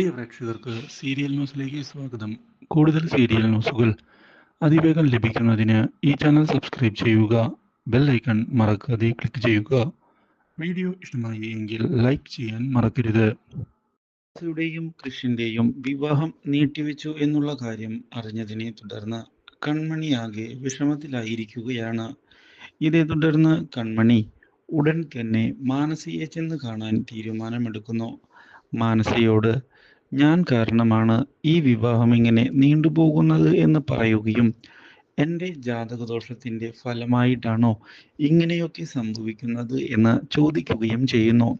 പ്രിയ പ്രേക്ഷകർക്ക് സീരിയൽ ന്യൂസിലേക്ക് സ്വാഗതം. കൂടുതൽ സീരിയൽ ന്യൂസുകൾ അതിവേഗം ലഭിക്കുന്നതിന് ഈ ചാനൽ സബ്സ്ക്രൈബ് ചെയ്യുക ബെൽ ഐക്കൺ മറക്കാതെ ക്ലിക്ക് ചെയ്യുക. വീഡിയോ ഇഷ്ടമായി എങ്കിൽ ലൈക്ക് ചെയ്യാൻ മറക്കരുത്. യുടെയും കൃഷിന്റെയും വിവാഹം നീട്ടിവെച്ചു എന്നുള്ള കാര്യം അറിഞ്ഞതിനെ തുടർന്ന് കൺമണിയാകെ വിഷമത്തിലായിരിക്കുകയാണ്. ഇതേ തുടർന്ന് കൺമണി ഉടൻ തന്നെ മാനസിയെ ചെന്ന് കാണാൻ തീരുമാനമെടുക്കുന്നു. മാനസയോട് ഞാൻ കാരണമാണ് ഈ വിവാഹം ഇങ്ങനെ നീണ്ടുപോകുന്നത് എന്ന് പറയുകയും എന്റെ ജാതകദോഷത്തിന്റെ ഫലമായിട്ടാണോ ഇങ്ങനെയൊക്കെ സംഭവിക്കുന്നത് എന്ന് ചോദിക്കുകയും ചെയ്യുന്നു.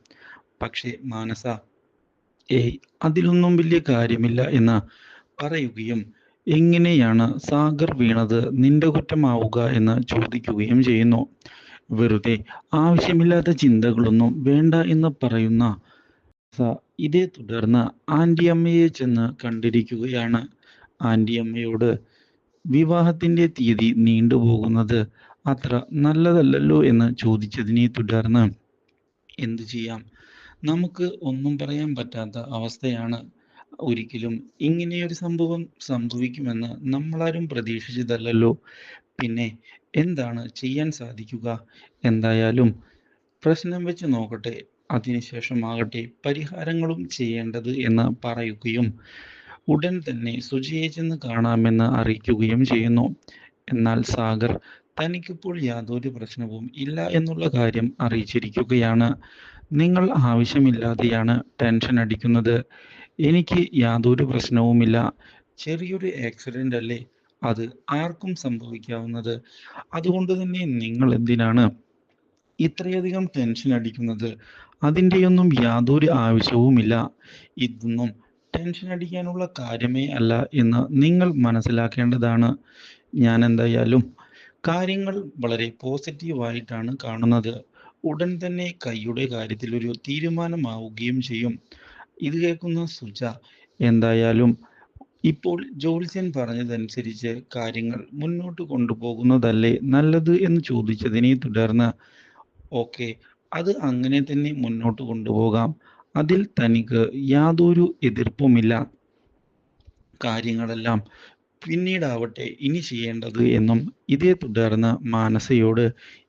പക്ഷേ മാനസ ഏയ് അതിലൊന്നും വലിയ കാര്യമില്ല എന്ന് പറയുകയും എങ്ങനെയാണ് സാഗർ വീണത്? നിന്റെ കുറ്റമാവുക എന്ന് ചോദിക്കുകയും ചെയ്യുന്നു. വെറുതെ ആവശ്യമില്ലാത്ത ചിന്തകളൊന്നും വേണ്ട എന്ന് പറയുന്ന ഇതേ തുടർന്ന് ആന്റിയമ്മയെ ചെന്ന് കണ്ടിരിക്കുകയാണ്. ആന്റിയമ്മയോട് വിവാഹത്തിന്റെ തീയതി നീണ്ടുപോകുന്നത് അത്ര നല്ലതല്ലല്ലോ എന്ന് ചോദിച്ചതിനെ തുടർന്ന് എന്തു ചെയ്യാം? നമുക്ക് ഒന്നും പറയാൻ പറ്റാത്ത അവസ്ഥയാണ്. ഒരിക്കലും ഇങ്ങനെയൊരു സംഭവം സംഭവിക്കുമെന്ന് നമ്മളാരും പ്രതീക്ഷിച്ചതല്ലല്ലോ. പിന്നെ എന്താണ് ചെയ്യാൻ സാധിക്കുക? എന്തായാലും പ്രശ്നം വെച്ച് നോക്കട്ടെ. അതിനുശേഷമാകട്ടെ പരിഹാരങ്ങളും ചെയ്യേണ്ടത് എന്ന് പറയുകയും ഉടൻ തന്നെ സുജിയെ കാണാമെന്ന് അറിയിക്കുകയും ചെയ്യുന്നു. എന്നാൽ സാഗർ തനിക്കിപ്പോൾ യാതൊരു പ്രശ്നവും ഇല്ല എന്നുള്ള കാര്യം അറിയിച്ചിരിക്കുകയാണ്. നിങ്ങൾ ആവശ്യമില്ലാതെയാണ് ടെൻഷൻ അടിക്കുന്നത്. എനിക്ക് യാതൊരു പ്രശ്നവുമില്ല. ചെറിയൊരു ആക്സിഡന്റ് അല്ലേ? അത് ആർക്കും സംഭവിക്കാവുന്നത്. അതുകൊണ്ട് തന്നെ നിങ്ങൾ എന്തിനാണ് ഇത്രയധികം ടെൻഷൻ അടിക്കുന്നത് അതിന്റെയൊന്നും യാതൊരു ആവശ്യവുമില്ല. ഇതൊന്നും ടെൻഷൻ അടിക്കാനുള്ള കാര്യമേ അല്ല എന്ന് നിങ്ങൾ മനസ്സിലാക്കേണ്ടതാണ്. ഞാൻ എന്തായാലും കാര്യങ്ങൾ വളരെ പോസിറ്റീവായിട്ടാണ് കാണുന്നത്. ഉടൻ തന്നെ കൈയുടെ കാര്യത്തിൽ ഒരു തീരുമാനമാവുകയും ചെയ്യും. ഇത് കേൾക്കുന്ന സുജ എന്തായാലും ഇപ്പോൾ ജോത്സ്യൻ പറഞ്ഞതനുസരിച്ച് കാര്യങ്ങൾ മുന്നോട്ട് കൊണ്ടുപോകുന്നതല്ലേ നല്ലത് എന്ന് ചോദിച്ചതിനെ തുടർന്ന് ഓക്കെ. അത് അങ്ങനെ തന്നെ മുന്നോട്ട് കൊണ്ടുപോകാം. അതിൽ തനിക്ക് യാതൊരു എതിർപ്പുമില്ല. കാര്യങ്ങളെല്ലാം പിന്നീടാവട്ടെ ഇനി ചെയ്യേണ്ടത് എന്നും ഇതേ തുടർന്ന് മാനസയോട്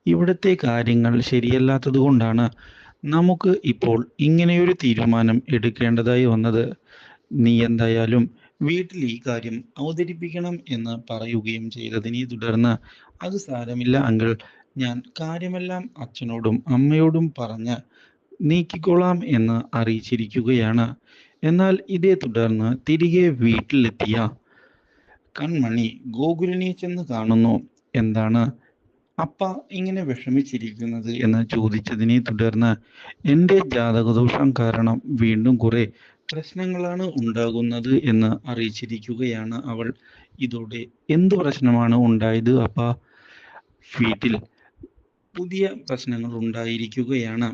ഇവിടുത്തെ കാര്യങ്ങൾ ശരിയല്ലാത്തത് കൊണ്ടാണ് നമുക്ക് ഇപ്പോൾ ഇങ്ങനെയൊരു തീരുമാനം എടുക്കേണ്ടതായി വന്നത്. നീ എന്തായാലും വീട്ടിൽ ഈ കാര്യം അവതരിപ്പിക്കണം എന്ന് പറയുകയും ചെയ്തതിനെ തുടർന്ന് അത് സാരമില്ല അങ്കിൾ. ഞാൻ കാര്യമെല്ലാം അച്ഛനോടും അമ്മയോടും പറഞ്ഞ് നീക്കിക്കൊള്ളാം എന്ന് അറിയിച്ചിരിക്കുകയാണ്. എന്നാൽ ഇതേ തുടർന്ന് തിരികെ വീട്ടിലെത്തിയ കൺമണി ഗോകുലിനെ ചെന്ന് കാണുന്നു. എന്താണ്? അപ്പ ഇങ്ങനെ വിഷമിച്ചിരിക്കുന്നത്? എന്ന് ചോദിച്ചതിനെ തുടർന്ന് എന്റെ ജാതകദോഷം കാരണം വീണ്ടും കുറെ പ്രശ്നങ്ങളാണ് ഉണ്ടാകുന്നത് എന്ന് അറിയിച്ചിരിക്കുകയാണ് അവൾ. ഇതോടെ എന്ത് പ്രശ്നമാണ് ഉണ്ടായത് അപ്പ? വീട്ടിൽ പുതിയ പ്രശ്നങ്ങൾ ഉണ്ടായിരിക്കുകയാണ്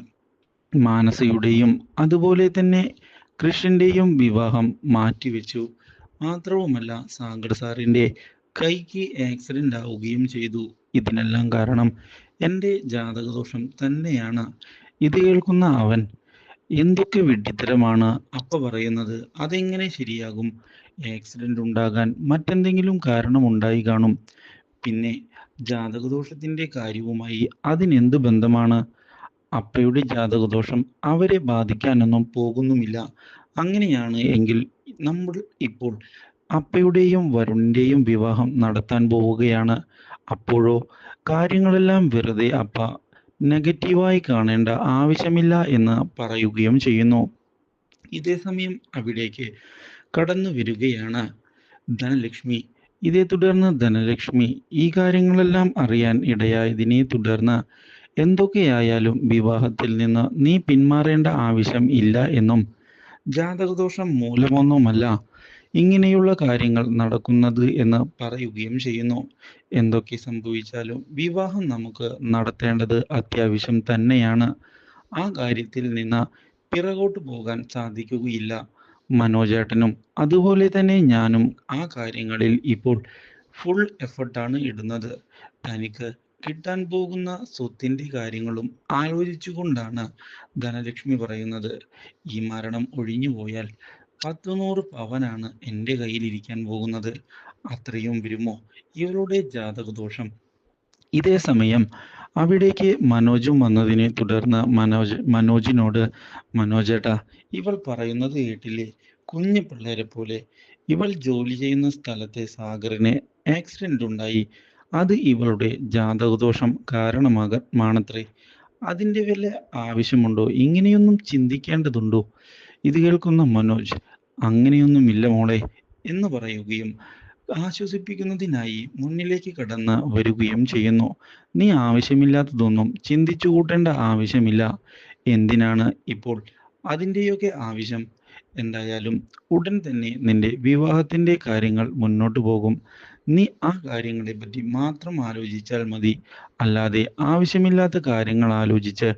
മാനസയുടെയും അതുപോലെ തന്നെ കൃഷ്ണന്റെയും വിവാഹം മാറ്റിവെച്ചു. മാത്രവുമല്ല സാഗർ സാറിന്റെ കൈക്ക് ആക്സിഡന്റ് ആവുകയും ചെയ്തു. ഇതിനെല്ലാം കാരണം എന്റെ ജാതകദോഷം തന്നെയാണ്. ഇത് കേൾക്കുന്ന അവൻ എന്തൊക്കെ വിഡ്ഢിത്തരമാണ് അപ്പ പറയുന്നത്. അതെങ്ങനെ ശരിയാകും? ആക്സിഡന്റ് ഉണ്ടാകാൻ മറ്റെന്തെങ്കിലും കാരണം ഉണ്ടായി കാണും. പിന്നെ ജാതകദോഷത്തിന്റെ കാര്യവുമായി അതിനെന്ത് ബന്ധമാണ്? അപ്പയുടെ ജാതകദോഷം അവരെ ബാധിക്കാനൊന്നും പോകുന്നുമില്ല. അങ്ങനെയാണ് എങ്കിൽ നമ്മൾ ഇപ്പോൾ അപ്പയുടെയും വരുണിന്റെയും വിവാഹം നടത്താൻ പോവുകയാണ്. അപ്പോഴോ കാര്യങ്ങളെല്ലാം വെറുതെ അപ്പ നെഗറ്റീവായി കാണേണ്ട ആവശ്യമില്ല എന്ന് പറയുകയും ചെയ്യുന്നു. ഇതേ സമയം അവിടേക്ക് കടന്നു വരികയാണ് ധനലക്ഷ്മി. ഇതേ തുടർന്ന് ധനലക്ഷ്മി ഈ കാര്യങ്ങളെല്ലാം അറിയാൻ ഇടയായതിനെ തുടർന്ന് എന്തൊക്കെയായാലും വിവാഹത്തിൽ നിന്ന് നീ പിന്മാറേണ്ട ആവശ്യം ഇല്ല എന്നും ജാതകദോഷം മൂലമൊന്നുമല്ല ഇങ്ങനെയുള്ള കാര്യങ്ങൾ നടക്കുന്നത് എന്ന് പറയുകയും ചെയ്യുന്നു. എന്തൊക്കെ സംഭവിച്ചാലും വിവാഹം നമുക്ക് നടത്തേണ്ടത് അത്യാവശ്യം തന്നെയാണ്. ആ കാര്യത്തിൽ നിന്ന് പിറകോട്ട് പോകാൻ സാധിക്കുകയില്ല. മനോജേട്ടനും അതുപോലെ തന്നെ ഞാനും ആ കാര്യങ്ങളിൽ ഇപ്പോൾ ഫുൾ എഫർട്ടാണ് ഇടുന്നത്. തനിക്ക് കിട്ടാൻ പോകുന്ന സ്വത്തിന്റെ കാര്യങ്ങളും ആലോചിച്ചുകൊണ്ടാണ് ധനലക്ഷ്മി പറയുന്നത്. ഈ മരണം ഒഴിഞ്ഞു പോയാൽ പത്ത് നൂറ് പവനാണ് എന്റെ കയ്യിലിരിക്കാൻ പോകുന്നത്. അത്രയും വരുമോ? ജാതക ജാതകദോഷം ഇതേ സമയം അവിടേക്ക് മനോജും വന്നതിനെ തുടർന്ന് മനോജ് മനോജിനോട് മനോജേട്ടാ ഇവൾ പറയുന്നത് കേട്ടില്ലേ? കുഞ്ഞു പിള്ളേരെ പോലെ. ഇവൾ ജോലി ചെയ്യുന്ന സ്ഥലത്തെ സാഗറിന് ആക്സിഡന്റ് ഉണ്ടായി. അത് ഇവളുടെ ജാതകദോഷം കാരണമാകമാണത്രേ അതിന്റെ വല്ല ആവശ്യമുണ്ടോ? ഇങ്ങനെയൊന്നും ചിന്തിക്കേണ്ടതുണ്ടോ? ഇത് കേൾക്കുന്ന മനോജ് അങ്ങനെയൊന്നുമില്ല മോളെ എന്ന് പറയുകയും ആശ്വസിപ്പിക്കുന്നതിനായി മുന്നിലേക്ക് കടന്ന് വരികയും ചെയ്യുന്നു. നീ ആവശ്യമില്ലാത്തതൊന്നും ചിന്തിച്ചു കൂട്ടേണ്ട ആവശ്യമില്ല. എന്തിനാണ് ഇപ്പോൾ അതിന്റെയൊക്കെ ആവശ്യം? എന്തായാലും ഉടൻ തന്നെ നിന്റെ വിവാഹത്തിന്റെ കാര്യങ്ങൾ മുന്നോട്ട് പോകും. നീ ആ കാര്യങ്ങളെ പറ്റി മാത്രം ആലോചിച്ചാൽ മതി. അല്ലാതെ ആവശ്യമില്ലാത്ത കാര്യങ്ങൾ ആലോചിച്ച്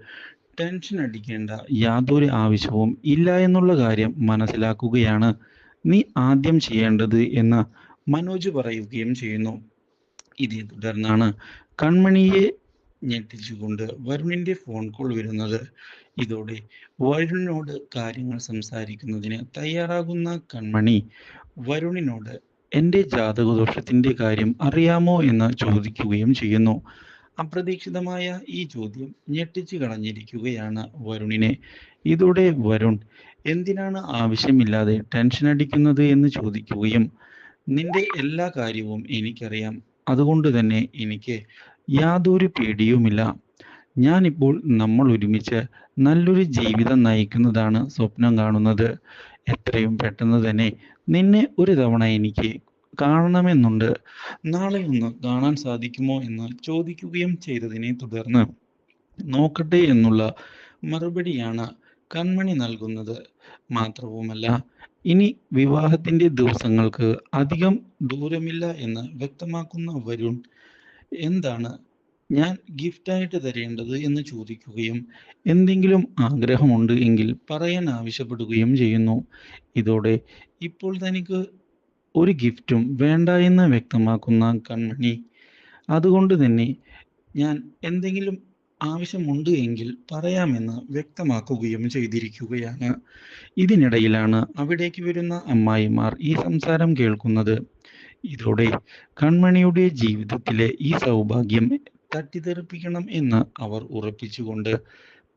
ടെൻഷൻ അടിക്കേണ്ട യാതൊരു ആവശ്യവും ഇല്ല എന്നുള്ള കാര്യം മനസ്സിലാക്കുകയാണ്. നീ ആദ്യം ചെയ്യേണ്ടത് എന്ന് മനോജ് പറയുകയും ചെയ്യുന്നു. ഇതേ തുടർന്നാണ് കൺമണിയെ ഞെട്ടിച്ചുകൊണ്ട് വരുണിന്റെ ഫോൺ കോൾ വരുന്നത്. ഇതോടെ വരുണിനോട് കാര്യങ്ങൾ സംസാരിക്കുന്നതിന് തയ്യാറാകുന്ന കൺമണി വരുണിനോട് എന്റെ ജാതകദോഷത്തിന്റെ കാര്യം അറിയാമോ? എന്ന് ചോദിക്കുകയും ചെയ്യുന്നു. അപ്രതീക്ഷിതമായ ഈ ചോദ്യം ഞെട്ടിച്ചു കളഞ്ഞിരിക്കുകയാണ് വരുണിനെ. ഇതോടെ വരുൺ എന്തിനാണ് ആവശ്യമില്ലാതെ ടെൻഷൻ അടിക്കുന്നത്? എന്ന് ചോദിക്കുകയും നിന്റെ എല്ലാ കാര്യവും എനിക്കറിയാം. അതുകൊണ്ട് തന്നെ എനിക്ക് യാതൊരു പേടിയുമില്ല. ഞാനിപ്പോൾ നമ്മൾ ഒരുമിച്ച് നല്ലൊരു ജീവിതം നയിക്കുന്നതാണ് സ്വപ്നം കാണുന്നത്. എത്രയും പെട്ടെന്ന് തന്നെ നിന്നെ ഒരു തവണ എനിക്ക് കാണണമെന്നുണ്ട്. നാളെ ഒന്ന് കാണാൻ സാധിക്കുമോ എന്ന് ചോദിക്കുകയും ചെയ്തതിനെ തുടർന്ന് നോക്കട്ടെ എന്നുള്ള മറുപടിയാണ് കൺമണി നൽകുന്നത് മാത്രവുമല്ല ഇനി വിവാഹത്തിന്റെ ദിവസങ്ങൾക്ക് അധികം ദൂരമില്ല എന്ന് വ്യക്തമാക്കുന്ന വരുൺ എന്താണ്? ഞാൻ ഗിഫ്റ്റായിട്ട് തരേണ്ടത് എന്ന് ചോദിക്കുകയും എന്തെങ്കിലും ആഗ്രഹമുണ്ട് എങ്കിൽ പറയാൻ ആവശ്യപ്പെടുകയും ചെയ്യുന്നു. ഇതോടെ ഇപ്പോൾ തനിക്ക് ഒരു ഗിഫ്റ്റും വേണ്ട എന്ന് വ്യക്തമാക്കുന്ന കൺമണി. അതുകൊണ്ട് തന്നെ ഞാൻ എന്തെങ്കിലും ആവശ്യമുണ്ട് എങ്കിൽ പറയാമെന്ന് വ്യക്തമാക്കുകയും ചെയ്തിരിക്കുകയാണ്. ഇതിനിടയിലാണ് അവിടേക്ക് വരുന്ന അമ്മായിമാർ ഈ സംസാരം കേൾക്കുന്നത്. ഇതോടെ കൺമണിയുടെ ജീവിതത്തിലെ ഈ സൗഭാഗ്യം തട്ടിത്തെറിപ്പിക്കണം എന്ന് അവർ ഉറപ്പിച്ചുകൊണ്ട്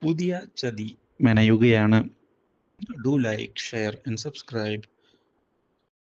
പുതിയ ചതി മെനയുകയാണ്. Do like share and subscribe